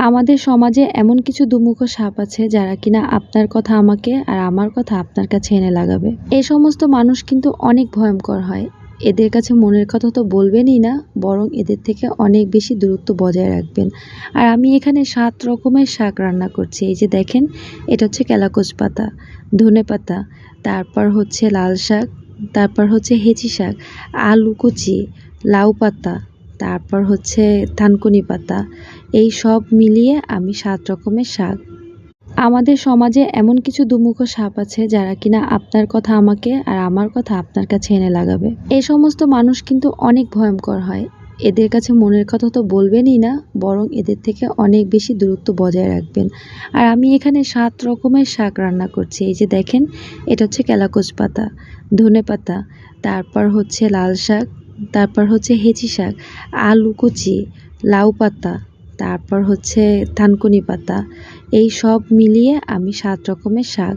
আমাদের সমাজে এমন কিছু দুমুখ সাপ আছে যারা কিনা আপনার কথা আমাকে আর আমার কথা আপনার কাছে এনে লাগাবে। এই সমস্ত মানুষ কিন্তু অনেক ভয়ঙ্কর হয়। এদের কাছে মনের কথা তো বলবেনই না, বরং এদের থেকে অনেক বেশি দূরত্ব বজায় রাখবেন। আর আমি এখানে সাত রকমের শাক রান্না করছি। এই যে দেখেন, এটা হচ্ছে কেলাকোচ পাতা, ধনে পাতা, তারপর হচ্ছে লাল শাক, তারপর হচ্ছে হেঁচি শাক, আলু কুচি, লাউ পাতা তারপর হচ্ছে থানকুনি পাতা। এই সব মিলিয়ে আমি সাত রকমের শাক। আমাদের সমাজে এমন কিছু দুমুখ সাপ আছে যারা কিনা আপনার কথা আমাকে আর আমার কথা আপনার কাছে এনে লাগাবে। এই সমস্ত মানুষ কিন্তু অনেক ভয়ঙ্কর হয়। এদের কাছে মনের কথা তো বলবেনই না, বরং এদের থেকে অনেক বেশি দূরত্ব বজায় রাখবেন। আর আমি এখানে সাত রকমের শাক রান্না করছি। এই যে দেখেন, এটা হচ্ছে কেলাকোচ পাতা, ধনে পাতা, তারপর হচ্ছে লাল শাক তারপর হচ্ছে হেঁচি শাক, আলু কুচি, লাউ পাতা, তারপর হচ্ছে থানকুনি পাতা, এই সব মিলিয়ে আমি সাত রকমের শাক